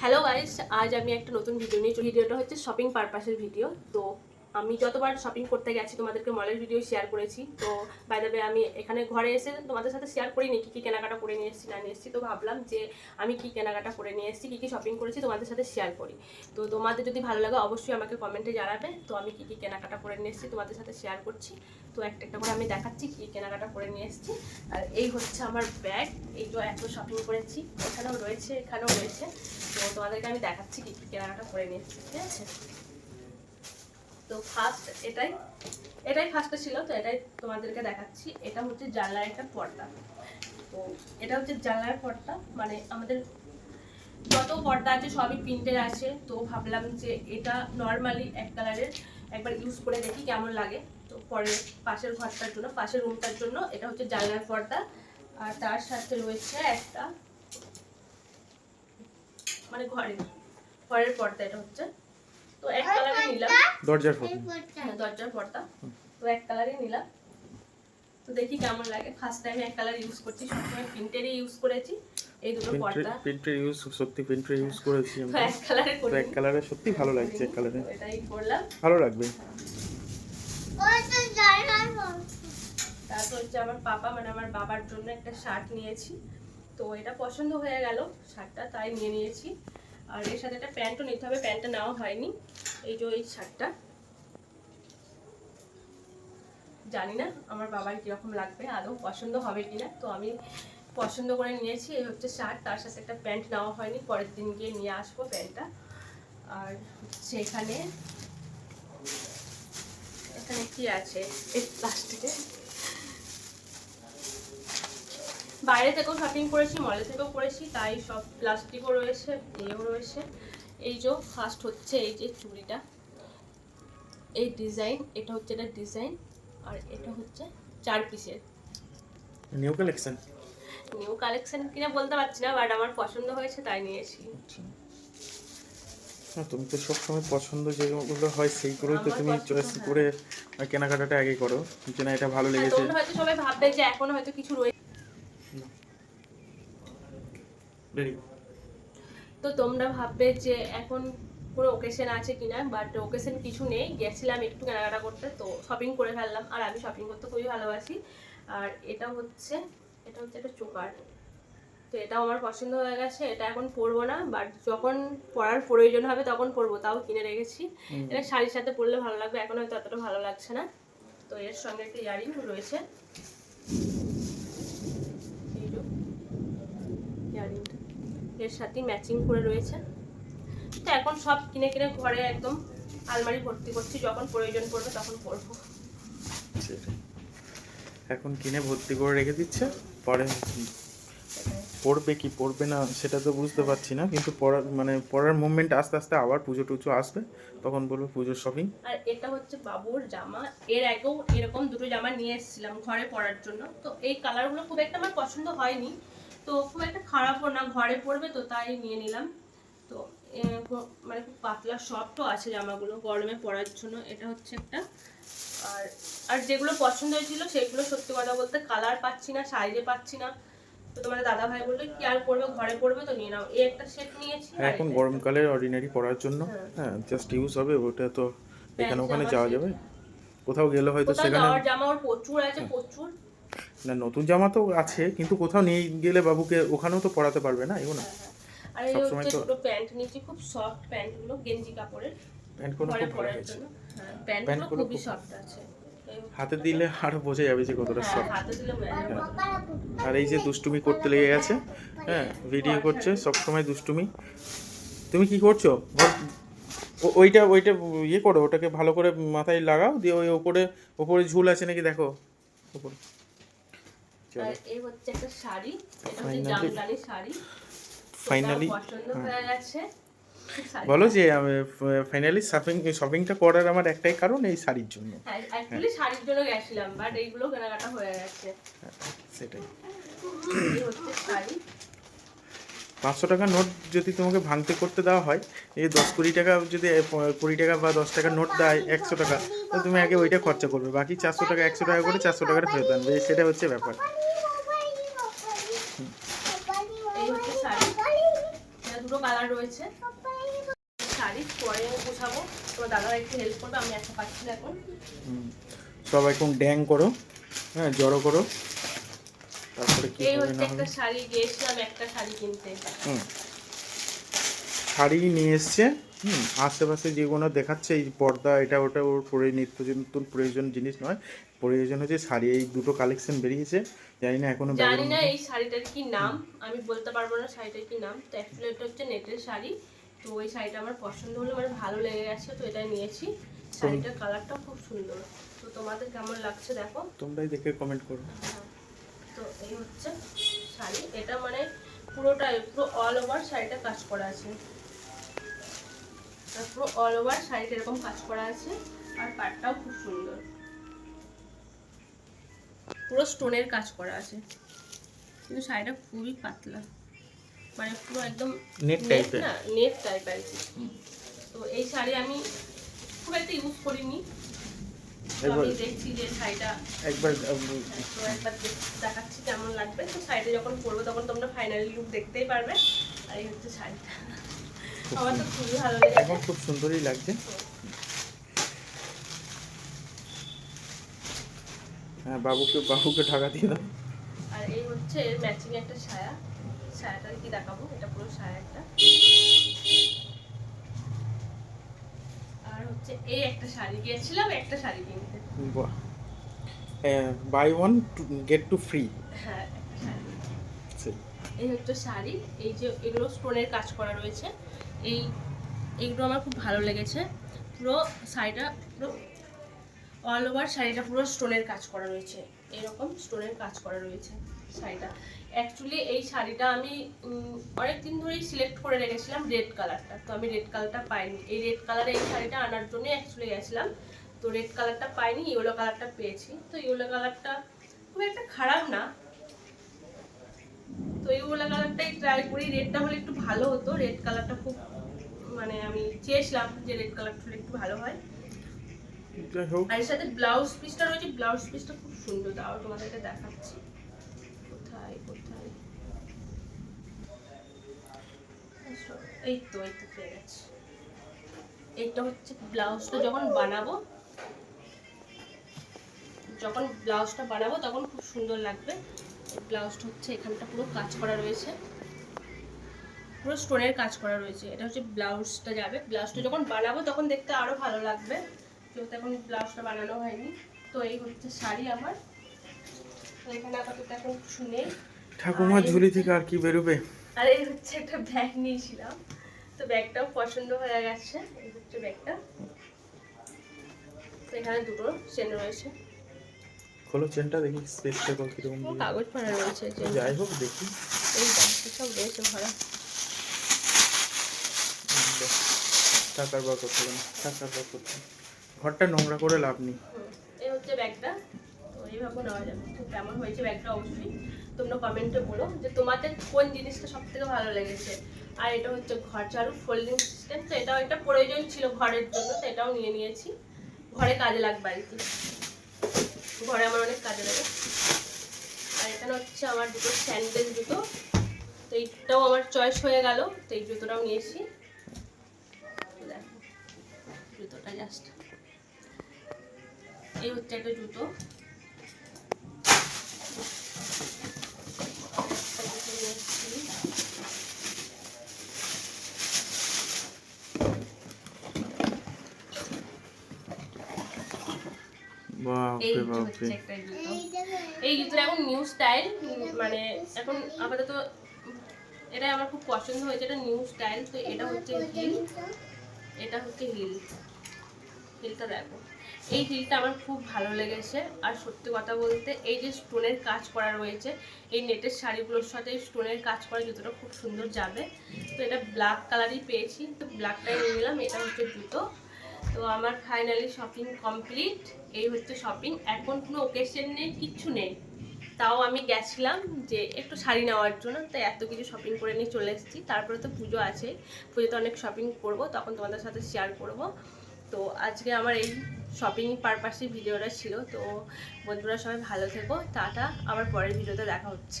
Hello guys আজ আমি একটা নতুন ভিডিও নিয়ে ভিডিওটা হচ্ছে শপিং পারপাসের ভিডিও তো আমি যতবার শপিং করতে গেছি, তোমাদেরকে মলের ভিডিও শেয়ার করেছি। তো বাই দ্য আমি এখানে ঘরে এসে তোমাদের সাথে শেয়ার করিনি কী কী কেনাকাটা করে নিয়ে এসেছি, না নিয়ে এসেছি। তো ভাবলাম যে, আমি কী কেনাকাটা করে নিয়ে এসেছি, কী কী শপিং করেছি তোমাদের সাথে শেয়ার করি। তো তোমাদের যদি ভালো লাগে, অবশ্যই আমাকে কমেন্টে জানাবে। তো আমি কী কী কেনাকাটা করে নিয়ে এসেছি তোমাদের সাথে শেয়ার করছি। তো একটা একটা করে আমি দেখাচ্ছি কী কেনাকাটা করে নিয়ে এসেছি। আর এই হচ্ছে আমার ব্যাগ এই তো এত শপিং করেছি। এখানেও রয়েছে এখানেও রয়েছে। তো তোমাদেরকে আমি দেখাচ্ছি কী কী কেনাকাটা করে নিয়ে এসেছি, ঠিক আছে? তো ফার্স্ট এটাই এটাই ফার্স্টে ছিল, তো এটাই তোমাদেরকে দেখাচ্ছি। এটা হচ্ছে জানলার একটা পর্দা। তো এটা হচ্ছে জানলার পর্দা মানে আমাদের যত পর্দা আছে সবই প্রিন্টের আছে। তো ভাবলাম যে এটা নর্মালি এক কালারের একবার ইউজ করে দেখি কেমন লাগে। তো পরে পাশের ঘরটার জন্য, পাশের রুমটার জন্য এটা হচ্ছে জানলার পর্দা। আর তার সাথে রয়েছে একটা মানে ঘরের ঘরের পর্দা এটা হচ্ছে। তো এক কালারে নিলাম। দরজার হ্যাঁ, দরজার পর্দা তো এক কালারই নিলাম। তো দেখি কেমন লাগে। ফার্স্ট টাইম এক কালার ইউজ করছি সবসময় প্রিন্টেরই ইউজ করেছি। এই দুটো পর্দা। প্রিন্টের ইউজ সত্যি প্রিন্টের ইউজ করেছি আমি। এক কালারে তো এক কালারে সত্যি ভালো লাগছে এক কালারে। এটাই করলাম। ভালো লাগবে। তারপর হচ্ছে আমার পাপা মানে আমার বাবার জন্য একটা শার্ট নিয়েছি। তো এটা পছন্দ হয়ে গেল। শার্টটা তাই নিয়ে নিয়েছি। আর এর সাথে একটা প্যান্টও নিতে হবে, প্যান্টটা নেওয়া হয়নি, এই যে এই শার্টটা। জানি না আমার বাবার কীরকম লাগবে, আদৌ পছন্দ হবে কিনা, তো আমি পছন্দ করে নিয়েছি, এই হচ্ছে শার্ট, তার সাথে একটা প্যান্ট নেওয়া হয়নি, পরের দিন গিয়ে নিয়ে আসব প্যান্টটা। আর সেখানে, এখানে কি আছে? এই প্লাস্টিকে বাইরে থেকেও শপিং করেছি মলে থেকেও করেছি তাই সব প্লাস্টিকও রয়েছে এও রয়েছে। এই যে ফার্স্ট হচ্ছে এই যে চুড়িটা। এই ডিজাইন এটা হচ্ছে এটা ডিজাইন আর এটা হচ্ছে চার পিসের নিউ কালেকশন নিউ কালেকশন কিনা বলতে পারছি না বাট আমার পছন্দ হয়েছে তাই নিয়েছি। হ্যাঁ তুমি তো সবসময় পছন্দ যেগুলো হয় সেইগুলোই তো তুমি চয়েস হ্যাঁ। করে কেনাকাটাটা আগে করো। যে না এটা ভালো হ্যাঁ, লেগেছে। হয়তো সবাই ভাববে যে এখনও হয়তো কিছু রয়েছে তো তোমরা ভাববে যে এখন কোনো ওকেশন আছে কিনা বাট ওকেশন কিছু নেই। গেছিলাম একটু কেনাকাটা করতে তো শপিং করে ফেললাম। আর আমি শপিং করতে খুবই ভালোবাসি। আর এটা হচ্ছে এটা হচ্ছে একটা চোকার। তো এটাও আমার পছন্দ হয়ে গেছে। এটা এখন পরবো না বাট যখন পরার প্রয়োজন হবে তখন পরবো তাও কিনে রেখেছি। এটা শাড়ির সাথে পরলে ভালো লাগবে এখন হয়তো অতটা ভালো লাগছে না। তো এর সঙ্গে একটা ইয়ারিং রয়েছে এই যে ইয়ারিংটা এর সাথে ম্যাচিং করে রয়েছে। তো এখন সব কিনে কিনে ঘরে একদম আলমারি ভর্তি করছি যখন প্রয়োজন পড়বে তখন পরবো। এখন কিনে ভর্তি করে রেখে দিচ্ছে পরে পড়বে কি পড়বে না সেটা তো বুঝতে পারছি না কিন্তু পড়ার মানে পড়ার মুভমেন্ট আস্তে আস্তে আবার পুজো টুজো আসবে তখন বলব পুজোর শপিং আর এটা হচ্ছে বাবুর জামা। এর আগেও এরকম দুটো জামা নিয়ে এসেছিলাম ঘরে পরার জন্য। তো এই কালারগুলো খুব একটা আমার পছন্দ হয়নি। তো খুব একটা খারাপও না ঘরে পরবে তো তাই নিয়ে নিলাম। তো মানে খুব পাতলা সফটও আছে জামাগুলো গরমে পরার জন্য এটা হচ্ছে একটা। আর আর যেগুলো পছন্দ হয়েছিল সেগুলো সত্যি কথা বলতে কালার পাচ্ছি না সাইজে পাচ্ছি না। তো তোমার দাদা ভাই বলল কি আর করবে ঘরে পরবে তো নিয়ে নাও। এই একটা সেট নিয়েছি এখন এটা- গরমকালের অর্ডিনারি পড়ার জন্য হ্যাঁ। হ্যাঁ জাস্ট ইউজ হবে ওটা তো এখানে ওখানে যাওয়া যাবে। কোথাও গেলে হয়তো সেখানে জামা ওর প্রচুর আছে প্রচুর। না নতুন জামা তো আছে কিন্তু কোথাও নিয়ে গেলে বাবুকে ওখানেও তো পড়াতে পারবে না এগুলো হ্যাঁ, হ্যাঁ। আর এই হচ্ছে দুটো প্যান্ট নিয়েছি খুব সফট প্যান্টগুলো গেঞ্জি কাপড়ের প্যান্ট কোনো খুব ভালো হ্যাঁ প্যান্ট প্যান্টগুলো গুলো খুবই সফট আছে। হাতে দিলে আরও বোঝা যাবে যে কতটা হ্যাঁ, সফট যাবে। আর এই যে দুষ্টুমি করতে লেগে গেছে হ্যাঁ ভিডিও করছে সব সময় দুষ্টুমি। তুমি কি করছ? ওইটা ওইটা ইয়ে করো ওটাকে ভালো করে মাথায় লাগাও দিয়ে ওই ওপরে ওপরে ঝুল আছে নাকি দেখো ওপরে। আর এই হচ্ছে একটা শাড়ি এটা হচ্ছে জামদানি শাড়ি। Finally, পছন্দ হয়ে গেছে। বলো যে আমি ফাইনালি শপিং শপিংটা করার আমার একটাই কারণ এই শাড়ির জন্য। হ্যাঁ অ্যাকচুয়ালি শাড়ির জন্য গেছিলাম বাট এইগুলো কেনাকাটা হয়ে গেছে। সেটাই। এই হচ্ছে শাড়ি। পাঁচশো টাকা নোট যদি তোমাকে ভাঙতে করতে দেওয়া হয় এই দশ কুড়ি টাকা যদি কুড়ি টাকা বা দশ টাকা নোট দেয় একশো টাকা তো তুমি আগে ওইটা খরচা করবে। বাকি চারশো টাকা একশো টাকা করে চারশো টাকাটা ফেরত আনবে। সেটা হচ্ছে ব্যাপার এই হচ্ছে শাড়ি এটা দুটো কালার রয়েছে শাড়ি পরে গুছাবো। তোমার দাদারা একটু হেল্প করবে আমি একটা পাচ্ছি না এখন। সব এখন ড্যাং করো হ্যাঁ জড়ো করো। তারপরে কি হবে না একটা শাড়ি গিয়েছিলাম একটা শাড়ি কিনতে। হুম শাড়ি নিয়ে এসছে হুম আশেপাশে যেগুলো দেখাচ্ছে এই পর্দা এটা ওটা ওর পরে নিত্য নতুন প্রয়োজন জিনিস নয়। প্রয়োজন হচ্ছে শাড়ি এই দুটো কালেকশন বেরিয়েছে। জানি না এখনও জানি না এই শাড়িটার কি নাম আমি বলতে পারব না শাড়িটার কি নাম। তো অ্যাকচুয়ালি এটা হচ্ছে নেটের শাড়ি। তো ওই শাড়িটা আমার পছন্দ হলো মানে ভালো লেগে গেছে তো এটাই নিয়েছি। শাড়িটার কালারটাও খুব সুন্দর। তো তোমাদের কেমন লাগছে দেখো? তোমরাই দেখে কমেন্ট করো। হ্যাঁ। তো এই হচ্ছে শাড়ি। এটা মানে পুরোটাই পুরো অল ওভার শাড়িটা কাজ করা আছে। পুরো অল ওভার শাড়িটা এরকম কাজ করা আছে। আর পাটটাও খুব সুন্দর। পুরো স্টোনের কাজ করা আছে। কিন্তু শাড়িটা খুবই পাতলা। মানে পুরো একদম নেট টাইপের না নেট টাইপ আর কি। তো এই শাড়ি আমি খুব একটা ইউজ করিনি। আমি দেখছি যে শাড়িটা একবার তো একবার দেখাচ্ছি কেমন লাগবে। তো শাড়িটা যখন পরবো তখন তোমরা ফাইনালি লুক দেখতেই পারবে। আর এই হচ্ছে শাড়িটা। আমার তো খুবই ভালো লেগেছে। এখন খুব সুন্দরই লাগছে। হ্যাঁ বাবুকে বাবুকে ঢাকা দিয়ে দাও। আর এই হচ্ছে ম্যাচিং একটা ছায়া। ছায়াটা কি দেখাবো? এটা পুরো ছায়া একটা। আর হচ্ছে এই একটা শাড়ি গিয়েছিলাম একটা শাড়ি কিনতে। বাহ। Buy one get two free হ্যাঁ এই হচ্ছে শাড়ি। এই যে এগুলো স্টোনের কাজ করা রয়েছে। এই এগুলো আমার খুব ভালো লেগেছে। পুরো শাড়িটা পুরো অল ওভার শাড়িটা পুরো স্টোনের কাজ করা রয়েছে। এরকম স্টোনের কাজ করা রয়েছে শাড়িটা। অ্যাকচুয়ালি এই শাড়িটা আমি অনেক দিন ধরেই সিলেক্ট করে রেখেছিলাম রেড কালারটা তো আমি রেড কালারটা পাইনি। এই রেড কালারে এই শাড়িটা আনার জন্য অ্যাকচুয়ালি গেছিলাম। তো রেড কালারটা পাইনি ইয়েলো কালারটা পেয়েছি। তো ইয়েলো কালারটা খুব একটা খারাপ না। তো এইগুলো কালারটাই ট্রাই করি। রেডটা হলে একটু ভালো হতো। রেড কালারটা খুব মানে আমি চেয়েছিলাম যে রেড কালারটা হলে একটু ভালো হয়। আর সাথে ব্লাউজ পিসটা রয়েছে ব্লাউজ পিসটা খুব সুন্দর। তোমাদেরকে দেখাচ্ছি। কোথায় কোথায়? এই তো এই তো পেয়ে এইটা হচ্ছে ব্লাউজটা যখন বানাবো, যখন ব্লাউজটা বানাবো, তখন খুব সুন্দর লাগবে। ব্লাউজটা হচ্ছে এখানটা পুরো কাজ করা রয়েছে। পুরো স্টোনের কাজ করা রয়েছে। এটা হচ্ছে ব্লাউজটা যাবে। ব্লাউজটা যখন বানাবো, তখন দেখতে আরও ভালো লাগবে। যেহেতু এখন ব্লাউজটা বানানো হয়নি তো এই হচ্ছে শাড়ি আমার। তো এখানে আপাতত এখন শুনে ঠাকুমা ঝুলি থেকে আর কি বেরোবে? আর এই হচ্ছে একটা ব্যাগ নিয়েছিলাম। তো ব্যাগটাও পছন্দ হয়ে গেছে এই হচ্ছে ব্যাগটা। তো এখানে দুটো চেন রয়েছে। খোলো চেনটা দেখি স্পেসটা কীরকম কাগজ ভরা রয়েছে চেন যাই হোক দেখি। এই ব্যাগটা সব রয়েছে ভরা। টাকার বার করতে টাকার বার করতে। ঘরটা নোংরা করে লাভ নেই। এই হচ্ছে ব্যাগটা। এইভাবে নেওয়া যাবে তো কেমন হয়েছে ব্যাগটা অবশ্যই তোমরা কমেন্টে বলো যে তোমাদের কোন জিনিসটা সব থেকে ভালো লেগেছে। আর এটা হচ্ছে ঘর এটাও একটা প্রয়োজন ছিল ঘরের জন্য, তো এটাও নিয়ে নিয়েছি। ঘরে কাজে লাগবে আর কি। ঘরে আমার অনেক কাজে লাগে। আর এখানে হচ্ছে আমার দুটো স্যান্ডেল জুতো। তো এইটাও আমার চয়েস হয়ে গেল। তো এই জুতোটাও নিয়েছি। জুতোটা জাস্ট বাপরে হচ্ছে একটা জুতো। এই জুতোটা এখন নিউ স্টাইল মানে এখন আপাতত এটা আমার খুব পছন্দ হয়েছে এটা নিউ স্টাইল তো এটা হচ্ছে হিল এটা হচ্ছে হিল হিলটা দেখো। এই হিলটা আমার খুব ভালো লেগেছে। আর সত্যি কথা বলতে, এই যে স্টোনের কাজ করা রয়েছে, এই নেটের শাড়িগুলোর সাথে স্টোনের কাজ করা জুতোটা খুব সুন্দর যাবে। তো এটা ব্ল্যাক কালারই পেয়েছি। তো ব্ল্যাকটাই নিয়ে নিলাম, এটা হচ্ছে জুতো। তো আমার ফাইনালি শপিং কমপ্লিট এই হচ্ছে শপিং এখন কোনো ওকেশন নেই, কিচ্ছু নেই। তাও আমি গেছিলাম যে একটু শাড়ি নেওয়ার জন্য, তাই এত কিছু শপিং করে নিয়ে চলে এসেছি। তারপরে তো পুজো আছে পুজোতে অনেক শপিং করব, তখন তোমাদের সাথে শেয়ার করব। তো আজকে আমার এই শপিং পারপাসে ভিডিওটা ছিল। তো বন্ধুরা সবাই ভালো থেকো, টাটা। আবার পরের ভিডিওতে দেখা হচ্ছে।